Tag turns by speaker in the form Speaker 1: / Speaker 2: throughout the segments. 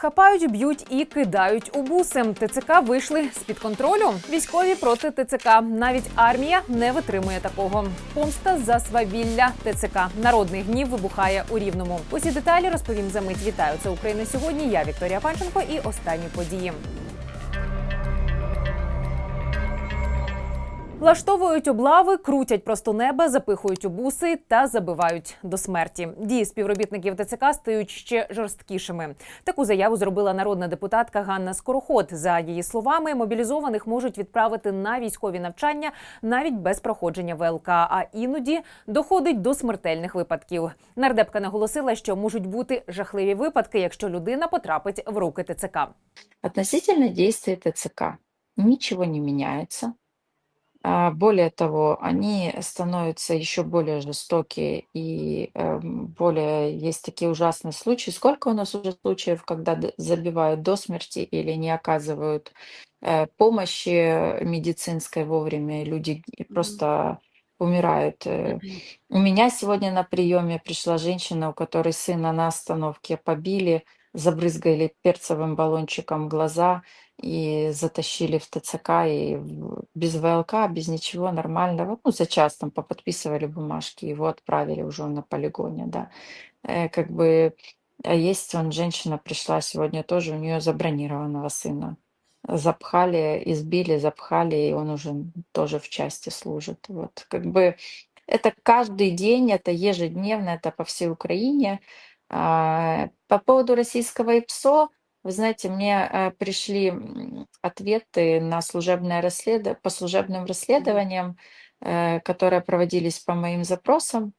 Speaker 1: Хапають, б'ють і кидають у буси. ТЦК вийшли з під контролю. Військові проти ТЦК. Навіть армія не витримує такого. Помста за свавілля ТЦК. Народний гнів вибухає у рівному. Усі деталі розповім за мить. Вітаю це Україна сьогодні. Я Вікторія Панченко і останні події. Влаштовують облави, крутять просто неба, запихують у буси та забивають до смерті. Дії співробітників ТЦК стають ще жорсткішими. Таку заяву зробила народна депутатка Ганна Скороход. За її словами, мобілізованих можуть відправити на військові навчання навіть без проходження ВЛК, а іноді доходить до смертельних випадків. Нардепка наголосила, що можуть бути жахливі випадки, якщо людина потрапить в руки ТЦК.
Speaker 2: Относительно действий ТЦК ничего не меняется. А, Более того, они становятся еще более жестокие и эм, более есть такие ужасные случаи. Сколько у нас уже случаев, когда д- забивают до смерти или не оказывают э, помощи медицинской вовремя, и люди г- просто умирают. Э, У меня сегодня на приеме пришла женщина, у которой сына на остановке побили, забрызгали перцевым баллончиком глаза и затащили в ТЦК, и без ВЛК, без ничего нормального. Ну, за час там поподписывали бумажки, его отправили уже на полигоне, да. Э, Как бы, а есть он, женщина пришла сегодня тоже, у нее забронированного сына. Запхали, избили, запхали, и он уже тоже в части служит. Вот, как бы это каждый день, это ежедневно, это по всей Украине. А, По поводу российского ИПСО, вы знаете, мне э, пришли ответы на служебное расследование, по служебным расследованиям, э, которые проводились по моим запросам.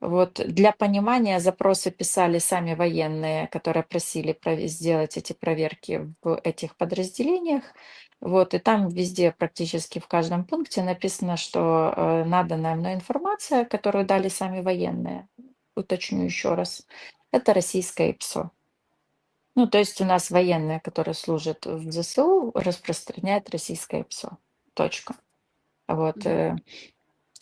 Speaker 2: Вот для понимания запросы писали сами военные, которые просили сделать эти проверки в этих подразделениях. Вот, и там везде, практически в каждом пункте написано, что э, наданная мной информация, которую дали сами военные, уточню еще раз, это российское ИПСО. Ну, то есть у нас военные, которые служат в ЗСУ, распространяют российское ПСО. Точка. Вот. э,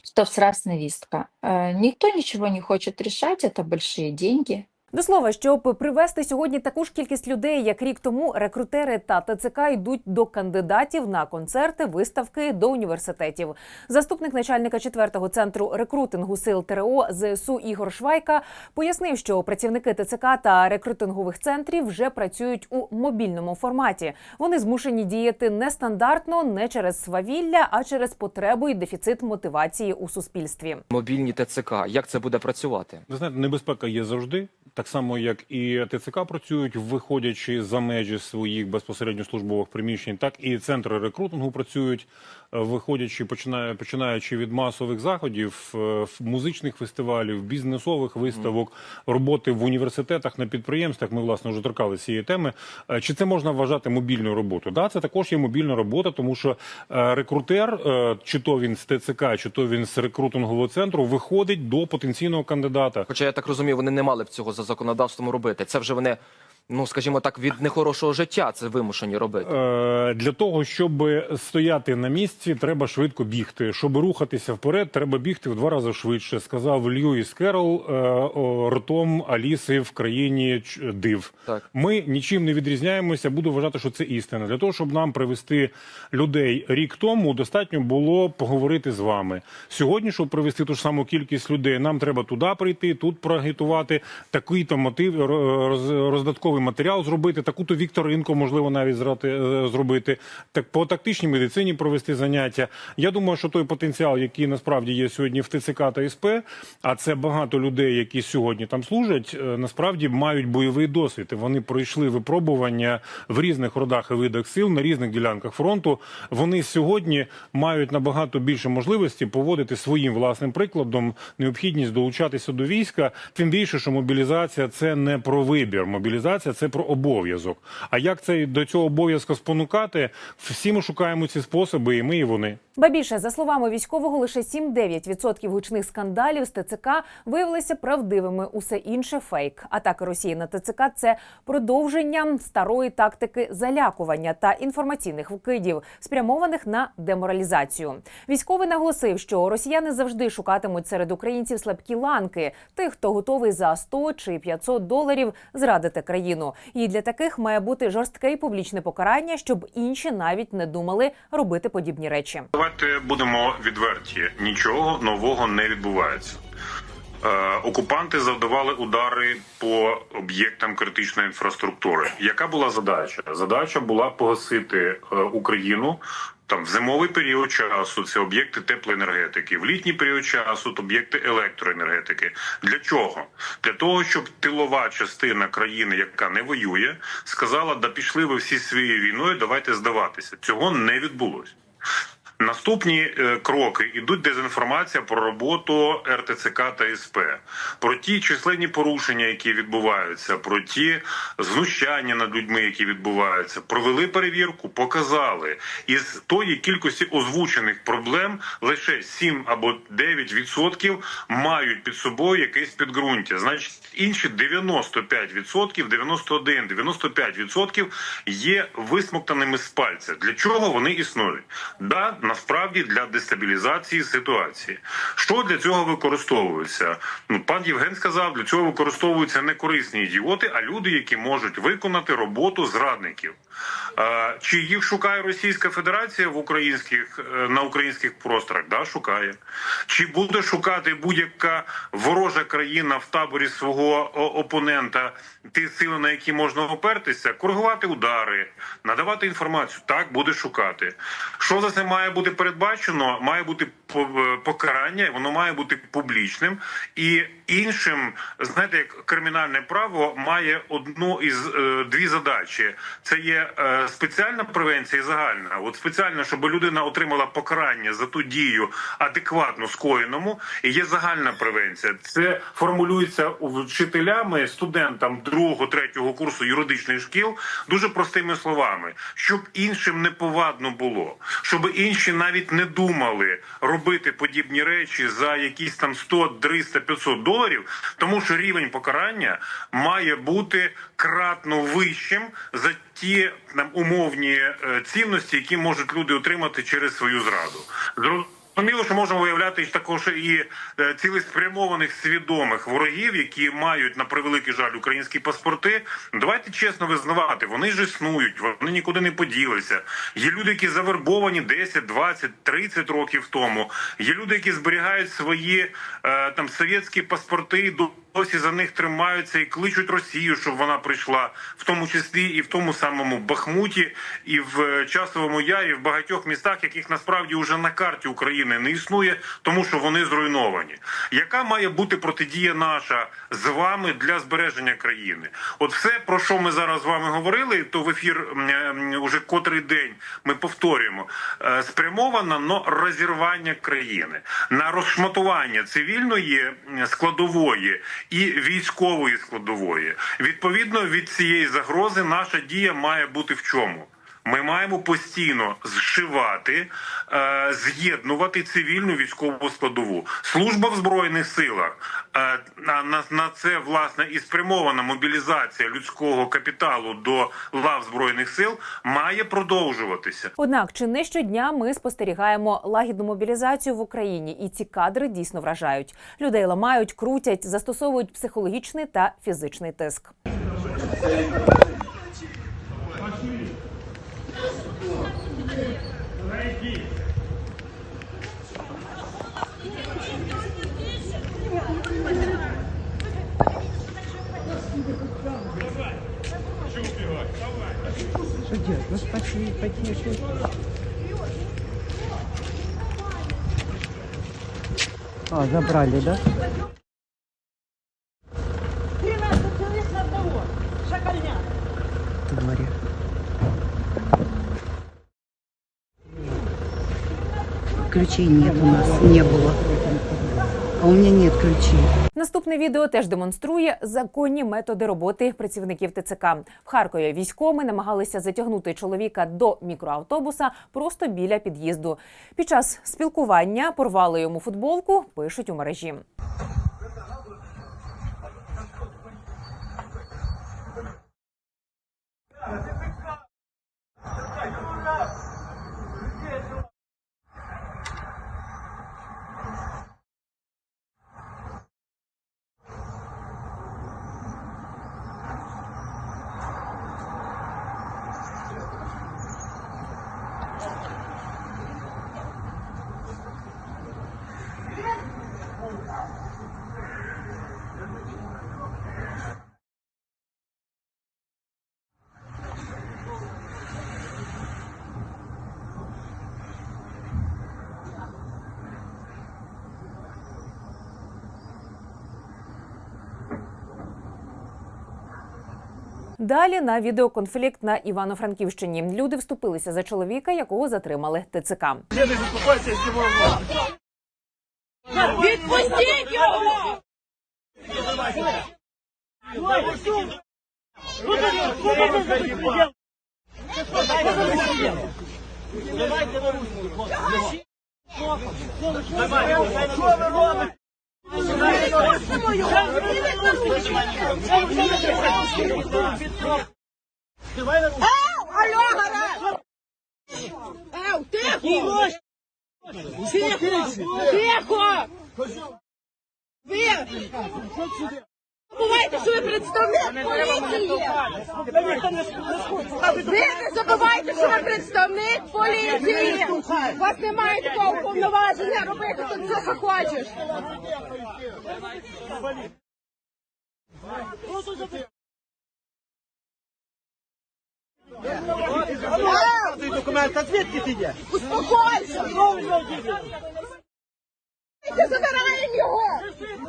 Speaker 2: Что сравнивистка. Никто ничего не хочет решать, это большие деньги.
Speaker 1: До слова, щоб привести сьогодні таку ж кількість людей, як рік тому, рекрутери та ТЦК йдуть до кандидатів на концерти, виставки до університетів. Заступник начальника 4-го центру рекрутингу сил ТРО ЗСУ Ігор Швайка пояснив, що працівники ТЦК та рекрутингових центрів вже працюють у мобільному форматі. Вони змушені діяти нестандартно, не через свавілля, а через потребу і дефіцит мотивації у суспільстві.
Speaker 3: мобільні ТЦК. Як це буде працювати?
Speaker 4: Ви знаєте, небезпека є завжди, так само як і ТЦК працюють, виходячи за межі своїх безпосередньо службових приміщень, так і центри рекрутингу працюють, виходячи, починає- починаючи від масових заходів, е, музичних фестивалів, бізнесових виставок, роботи в університетах на підприємствах. Ми власне вже торкали цієї теми. Е, Чи це можна вважати мобільною роботою? Да, це також є мобільна робота, тому що е, рекрутер, чи то він з ТЦК, чи то він з рекрутингового центру, виходить до потенційного кандидата.
Speaker 3: Хоча я так розумію, вони не мали б цього за законодавством робити. Це вже вони, ну скажімо так, від нехорошого життя це вимушені робити.
Speaker 4: Е, Для того, щоб стояти на місці, треба швидко бігти. Щоб рухатися вперед, треба бігти в два рази швидше, сказав Льюіс Керол е, о, ртом Аліси в країні див.
Speaker 3: Так.
Speaker 4: Ми нічим не відрізняємося. Буду вважати, що це істина. Для того, щоб нам привести людей рік тому, достатньо було поговорити з вами. Сьогодні, щоб привести ту ж саму кількість людей, нам треба туди прийти, тут проагітувати, такий-то мотив, ро- роздатковий матеріал зробити, таку-то вікторинку, можливо, навіть зрати, е, зробити, так по тактичній медицині провести заняття. Я думаю, що той потенціал, який насправді є сьогодні в ТЦК та СП, а це багато людей, які сьогодні там служать, е, насправді мають бойовий досвід. Вони пройшли випробування в різних родах і видах сил на різних ділянках фронту. Вони сьогодні мають набагато більше можливості поводити своїм власним прикладом необхідність долучатися до війська. Тим більше, що мобілізація це не про вибір. Мобілізація це про обов'язок. А як це до цього обов'язку спонукати? Всі ми шукаємо ці способи, і ми, і вони.
Speaker 1: Ба більше, за словами військового, лише 7-9% гучних скандалів з ТЦК виявилися правдивими. Усе інше фейк. Атаки Росії на ТЦК це продовження старої тактики залякування та інформаційних вкидів, спрямованих на деморалізацію. Військовий наголосив, що росіяни завжди шукатимуть серед українців слабкі ланки, тих, хто готовий за 100 чи 500 доларів зрадити країну. Україну. І для таких має бути жорстке і публічне покарання, щоб інші навіть не думали робити подібні речі.
Speaker 4: Давайте будемо відверті. Нічого нового не відбувається. Е, Окупанти завдавали удари по об'єктам критичної інфраструктури. Яка була задача? Задача була погасити е, Україну там в зимовий період часу. Це об'єкти теплоенергетики, в літній період часу об'єкти електроенергетики. Для чого? Для того, щоб тилова частина країни, яка не воює, сказала: да пішли ви всі своєю війною, давайте здаватися. Цього не відбулося. Наступні е, кроки ідуть дезінформація про роботу РТЦК та СП, про ті численні порушення, які відбуваються, про ті знущання над людьми, які відбуваються. Провели перевірку, показали із тої кількості озвучених проблем лише 7 або 9 відсотків мають під собою якесь підґрунтя. Значить, інші 95 відсотків, 91, 95 відсотків є висмоктаними з пальця. Для чого вони існують? Да, насправді для дестабілізації ситуації. Що для цього використовується? Ну, пан Євген сказав, для цього використовуються не корисні ідіоти, а люди, які можуть виконати роботу зрадників. Е, Чи їх шукає Російська Федерація в українських е, на українських просторах? Да, шукає. Чи буде шукати будь-яка ворожа країна в таборі свого опонента ті сили, на які можна опертися, коригувати удари, надавати інформацію? Так буде шукати. Що за це має бути передбачено? Має бути е, покарання, воно має бути публічним і іншим, знаєте, як кримінальне право має одну із е, дві задачі: це є е, спеціальна превенція і загальна. От спеціальна, щоб людина отримала покарання за ту дію адекватно скоєному, і є загальна превенція. Це формулюється вчителями, студентам другого, третього курсу юридичних шкіл дуже простими словами, щоб іншим не повадно було, щоб інші навіть не думали робити подібні речі за якісь там 100, 300, 500 доларів, тому що рівень покарання має бути кратно вищим за ті там умовні е, цінності, які можуть люди отримати через свою зраду. Зрозуміло, що можемо виявляти також і е, цілеспрямованих свідомих ворогів, які мають на превеликий жаль українські паспорти. Давайте чесно визнавати, вони ж існують, вони нікуди не поділися. Є люди, які завербовані 10, 20, 30 років тому. Є люди, які зберігають свої е, там совєтські паспорти і досі за них тримаються і кличуть Росію, щоб вона прийшла, в тому числі і в тому самому Бахмуті, і в е, Часовому Ярі, в багатьох містах, яких насправді вже на карті України не існує, тому що вони зруйновані. Яка має бути протидія наша з вами для збереження країни? От все про що ми зараз з вами говорили, то в ефір м, уже котрий день ми повторюємо, е, спрямована на розірвання країни, на розшматування цивільної складової і військової складової. Відповідно від цієї загрози, наша дія має бути в чому? Ми маємо постійно зшивати, е, з'єднувати цивільну військову складову. Служба в збройних силах е, на, це власне і спрямована мобілізація людського капіталу до лав збройних сил має продовжуватися.
Speaker 1: Однак, чи не щодня ми спостерігаємо лагідну мобілізацію в Україні, і ці кадри дійсно вражають. Людей ламають, крутять, застосовують психологічний та фізичний тиск.
Speaker 5: Что делать? Ну, пошли, пойти еще. А, забрали, да? ключей нет у нас, не было. А у мене нет ключей.
Speaker 1: Наступне відео теж демонструє законні методи роботи працівників ТЦК. В Харкові військові намагалися затягнути чоловіка до мікроавтобуса просто біля під'їзду. Під час спілкування порвали йому футболку. Пишуть у мережі. Далі на відеоконфлікт на Івано-Франківщині. Люди вступилися за чоловіка, якого затримали ТЦК.
Speaker 6: Відпустіть його! Алло! Ев, тихо! Тихо! Тихо! Ви! Забувайте, що ви представник поліції! Ви не забувайте, що ви представник поліції! У вас немає такого повноваження робити тут все, що хочеш!
Speaker 7: документ, а звідки ти є?
Speaker 6: Успокойся! Забираємо його!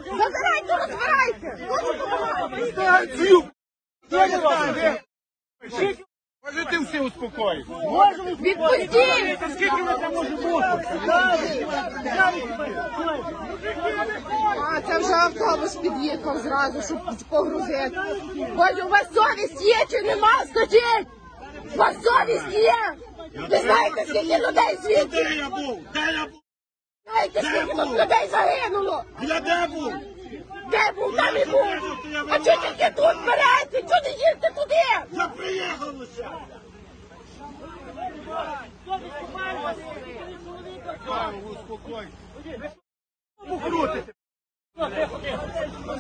Speaker 6: Забирайте, розбирайте!
Speaker 7: Можете всі успокоїти.
Speaker 6: Відпустіть!
Speaker 7: Скільки ви там може бути?
Speaker 6: А це вже автобус під'їхав зразу, щоб погрузити. Боже, у вас совість є чи нема? Скажіть! У вас совість є? Ви знаєте, скільки людей
Speaker 7: Де я був? Де я був?
Speaker 6: Знаєте, скільки тут людей загинуло?
Speaker 7: Я де був?
Speaker 6: Де був, там і був! А чого тільки тут берете? Чого не їдете туди?
Speaker 7: Я приїхав лише. Покрутите.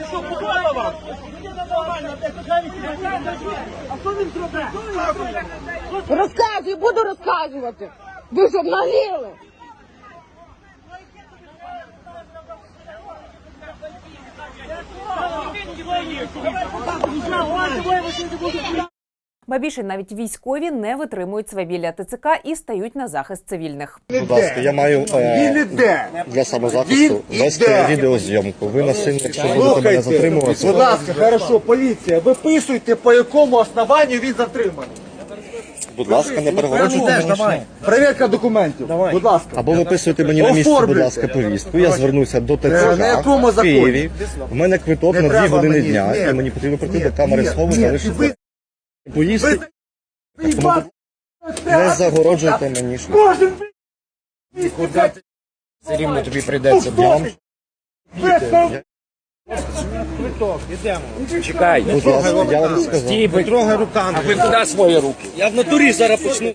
Speaker 7: Що, попало вам? А що він зробив?
Speaker 6: Розказуй, буду розказувати. Ви ж обнагліли.
Speaker 1: Ба більше навіть військові не витримують свавілля ТЦК і стають на захист цивільних.
Speaker 8: Будь ласка, я маю е, для самозахисту вести відеозйомку. Ви насильно, якщо будете мене затримувати,
Speaker 7: будь ласка, хорошо, поліція, виписуйте, по якому основанню він затриманий.
Speaker 8: Будь ласка, не
Speaker 7: Теж
Speaker 8: перегороджуйте.
Speaker 7: давай. Перевірка документів. Будь ласка.
Speaker 8: Або виписуйте мені на місці, будь
Speaker 7: Оформлюйте.
Speaker 8: ласка, повістку. Я звернуся до
Speaker 7: Е, на
Speaker 8: ТЦК
Speaker 7: якому
Speaker 8: в
Speaker 7: законі?
Speaker 8: Києві. У мене квиток
Speaker 7: Не
Speaker 8: на 2
Speaker 7: треба
Speaker 8: години
Speaker 7: мені,
Speaker 8: дня,
Speaker 7: ні.
Speaker 8: і мені потрібно прийти
Speaker 7: Ні,
Speaker 8: до камери
Speaker 7: ні,
Speaker 8: схову,
Speaker 7: ні,
Speaker 8: залишити
Speaker 7: ви-
Speaker 8: поїсти.
Speaker 7: Ви
Speaker 8: не загороджуйте мені шлях.
Speaker 7: Кожен
Speaker 8: Все рівно тобі прийдеться. Я вам
Speaker 9: Чекай,
Speaker 8: будь ласка, я вам сказав.
Speaker 9: Стій, не трогай руками. А ви куди свої руки? Я в натурі зараз почну.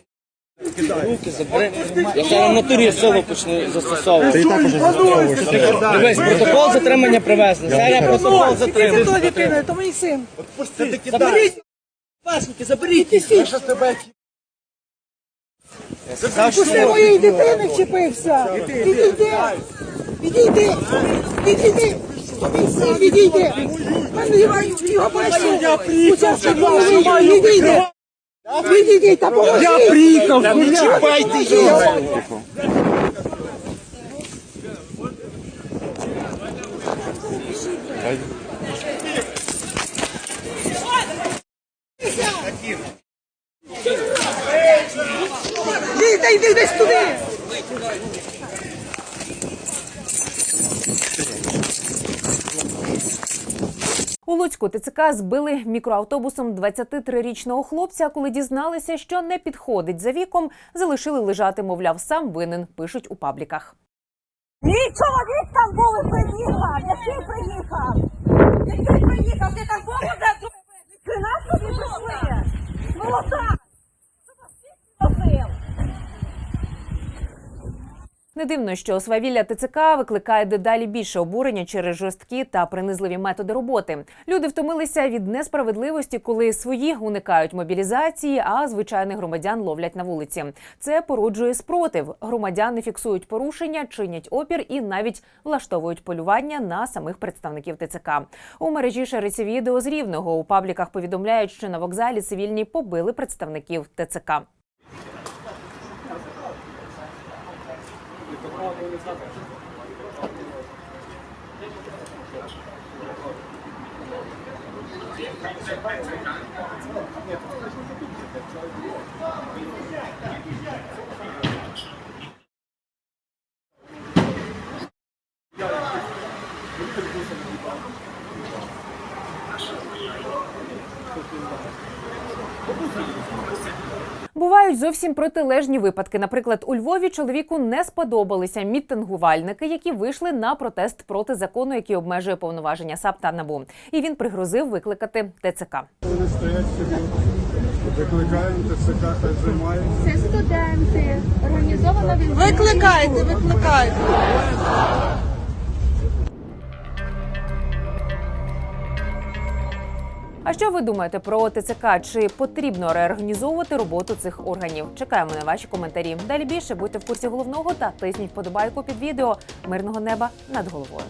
Speaker 9: Руки забери. Я зараз в натурі силу почну застосовувати.
Speaker 8: Ти також застосовуєш.
Speaker 9: Дивись, протокол затримання привезли. Зараз протокол затримання.
Speaker 6: дитина, то мій син.
Speaker 9: Заберіть! Пасники, заберіть!
Speaker 7: Що тебе
Speaker 6: Пусти моєї дитини вчепився. Відійди. Відійди. Відійди. Мій син, відійди. Його його бачу. Відійди. Та поможи.
Speaker 7: Я приїхав, не чіпайте його.
Speaker 6: Йди, йди, десь туди.
Speaker 1: У Луцьку ТЦК збили мікроавтобусом 23-річного хлопця. Коли дізналися, що не підходить за віком, залишили лежати, мовляв, сам винен. Пишуть у пабліках.
Speaker 10: Мій чоловік там був і приїхав. Який приїхав? Який приїхав? Ти так Богу де При нас тобі прийшли? Ну отак. Робив.
Speaker 1: Не дивно, що свавілля ТЦК викликає дедалі більше обурення через жорсткі та принизливі методи роботи. Люди втомилися від несправедливості, коли свої уникають мобілізації, а звичайних громадян ловлять на вулиці. Це породжує спротив. Громадяни фіксують порушення, чинять опір і навіть влаштовують полювання на самих представників ТЦК. У мережі шириться відео з рівного. У пабліках повідомляють, що на вокзалі цивільні побили представників ТЦК. Зовсім протилежні випадки. Наприклад, у Львові чоловіку не сподобалися мітингувальники, які вийшли на протест проти закону, який обмежує повноваження САП та НАБУ. І він пригрозив викликати ТЦК.
Speaker 7: Викликаємо ТЦК, хай займається.
Speaker 6: Це студенти. Організовано він.
Speaker 10: Викликайте, викликайте.
Speaker 1: А що ви думаєте про ТЦК? Чи потрібно реорганізовувати роботу цих органів? Чекаємо на ваші коментарі. Далі більше будьте в курсі головного та тисніть вподобайку під відео. Мирного неба над головою.